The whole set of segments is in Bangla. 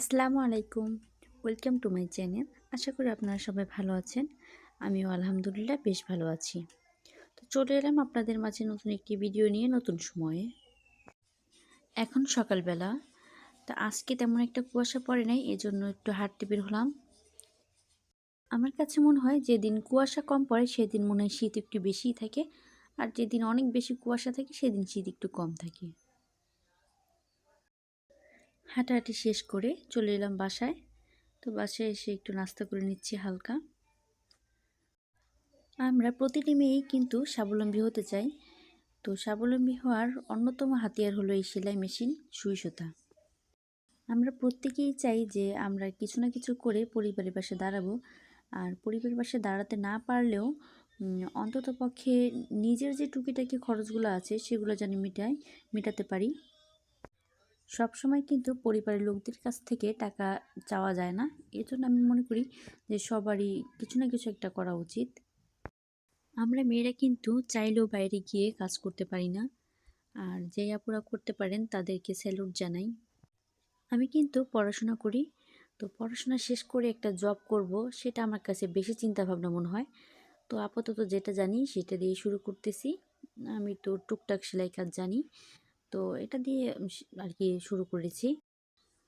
আসসালামু আলাইকুম। ওয়েলকাম টু মাই চ্যানেল আশা করি আপনারা সবাই ভালো আছেন। আমিও আলহামদুলিল্লাহ বেশ ভালো আছি। তো চলে এলাম আপনাদের মাঝে নতুন একটি ভিডিও নিয়ে নতুন সময়ে। এখন সকালবেলা। তা আজকে তেমন একটা কুয়াশা পড়ে নাই, এজন্য একটু হাঁটতে বের হলাম। আমার কাছে মনে হয় যেদিন কুয়াশা কম পড়ে, সেদিন মনে হয় শীত একটু বেশিই থাকে। আর যেদিন অনেক বেশি কুয়াশা থাকে, সেদিন শীত একটু কম থাকে। হাঁটাহাঁটি শেষ করে চলে এলাম বাসায়। তো বাসায় এসে একটু নাস্তা করে নিচ্ছি হালকা। আমরা প্রতিটি মেয়েই কিন্তু স্বাবলম্বী হতে চাই। তো স্বাবলম্বী হওয়ার অন্যতম হাতিয়ার হলো এই সেলাই মেশিন, সুই সুতা। আমরা প্রত্যেকেই চাই যে আমরা কিছু না কিছু করে পরিবারের পাশে দাঁড়াবো। আর পরিবারের পাশে দাঁড়াতে না পারলেও অন্তত পক্ষে নিজের যে টুকিটাকি খরচগুলো আছে সেগুলো যেন মিটাই মেটাতে পারি। সব সময় কিন্তু পরিবারের লোকদের কাছ থেকে টাকা চাওয়া যায় না। এজন্য আমি মনে করি যে সবারই কিছু না কিছু একটা করা উচিত। আমরা মেয়েরা কিন্তু চাইলেও বাইরে গিয়ে কাজ করতে পারি না। আর যে আপুরা করতে পারেন তাদেরকে স্যালুট জানাই। আমি কিন্তু পড়াশোনা করি। তো পড়াশোনা শেষ করে একটা জব করব, সেটা আমার কাছে বেশি চিন্তা ভাবনা মনে হয়। তো আপাতত যেটা জানি সেটা দিয়ে শুরু করতেছি। আমি তো টুকটাক সেলাই কাজ জানি। তো এটা দিয়ে আর কি শুরু করেছি।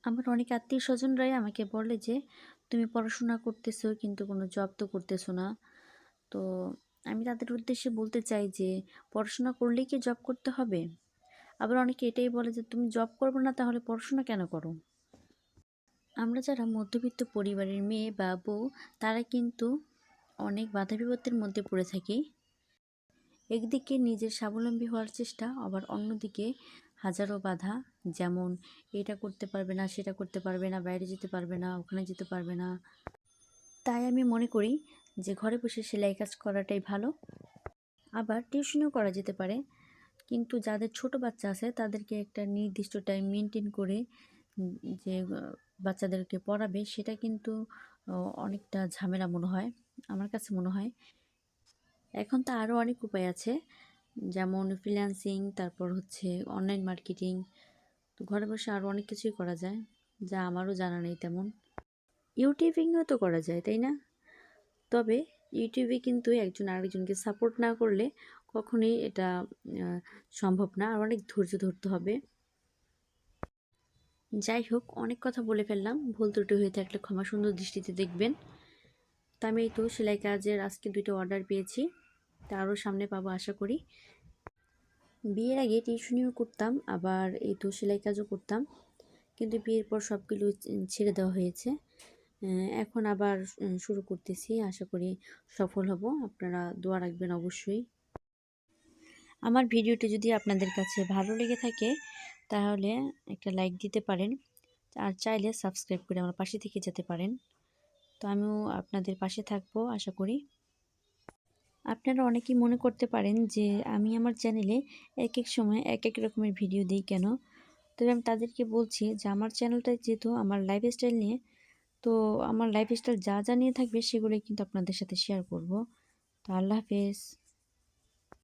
আমার অনেক আত্মীয় স্বজনরাই আমাকে বলে যে, তুমি পড়াশোনা করতেছো, কিন্তু কোনো জব তো করতেছো না। তো আমি তাদের উদ্দেশ্যে বলতে চাই যে, পড়াশোনা করলেই কি জব করতে হবে? আবার অনেকে এটাই বলে যে, তুমি জব করব না, তাহলে পড়াশোনা কেন করো? আমরা যারা মধ্যবিত্ত পরিবারের মেয়ে বা বউ, তারা কিন্তু অনেক বাধা বিপত্তির মধ্যে পড়ে থাকি। একদিকে নিজের স্বাবলম্বী হওয়ার চেষ্টা, আবার অন্যদিকে হাজারো বাধা, যেমন এটা করতে পারবে না, সেটা করতে পারবে না, বাইরে যেতে পারবে না, ওখানে যেতে পারবে না। তাই আমি মনে করি যে ঘরে বসে সেলাই কাজ করাটাই ভালো। আবার টিউশনও করা যেতে পারে, কিন্তু যাদের ছোট বাচ্চা আছে, তাদেরকে একটা নির্দিষ্ট টাইম মেনটেন করে যে বাচ্চাদেরকে পড়াবে, সেটা কিন্তু অনেকটা ঝামেলা মনে হয়, আমার কাছে মনে হয়। এখন তো আরও অনেক উপায় আছে। যেমন ফ্রিল্যান্সিং তারপর হচ্ছে অনলাইন মার্কেটিং তো ঘরে বসে আরও অনেক কিছুই করা যায়, যা আমারও জানা নেই তেমন। ইউটিউবিংও তো করা যায়, তাই না? তবে ইউটিউবে কিন্তু একজন আরেকজনকে সাপোর্ট না করলে কখনোই এটা সম্ভব না। আর অনেক ধৈর্য ধরতে হবে। যাই হোক, অনেক কথা বলে ফেললাম। ভুল ত্রুটি হয়ে থাকলে ক্ষমা সুন্দর দৃষ্টিতে দেখবেন। তা আমি তো সেলাই কাজের আজকে দুটো অর্ডার পেয়েছি। তা আরও সামনে পাবো, আশা করি। বিয়ের আগে টিউশনিও করতাম, আবার এই তো সেলাই কাজও করতাম। কিন্তু বিয়ের পর সবগুলো ছেড়ে দেওয়া হয়েছে। এখন আবার শুরু করতেছি, আশা করি সফল হব। আপনারা দোয়া রাখবেন অবশ্যই। আমার ভিডিওটি যদি আপনাদের কাছে ভালো লেগে থাকে, তাহলে একটা লাইক দিতে পারেন। আর চাইলে সাবস্ক্রাইব করে আমার পাশে থেকে যেতে পারেন। তো আমিও আপনাদের পাশে থাকব, আশা করি। আপনারা অনেকেই মনে করতে পারেন যে আমি আমার চ্যানেলে এক এক সময় এক এক রকমের ভিডিও দিই কেন? তবে আমি তাদেরকে বলছি যে আমার চ্যানেলটা যেহেতু আমার লাইফস্টাইল নিয়ে, তো আমার লাইফস্টাইল যা যা নিয়ে থাকবে সেগুলোই কিন্তু আপনাদের সাথে শেয়ার করব। তো আল্লাহ হাফেজ।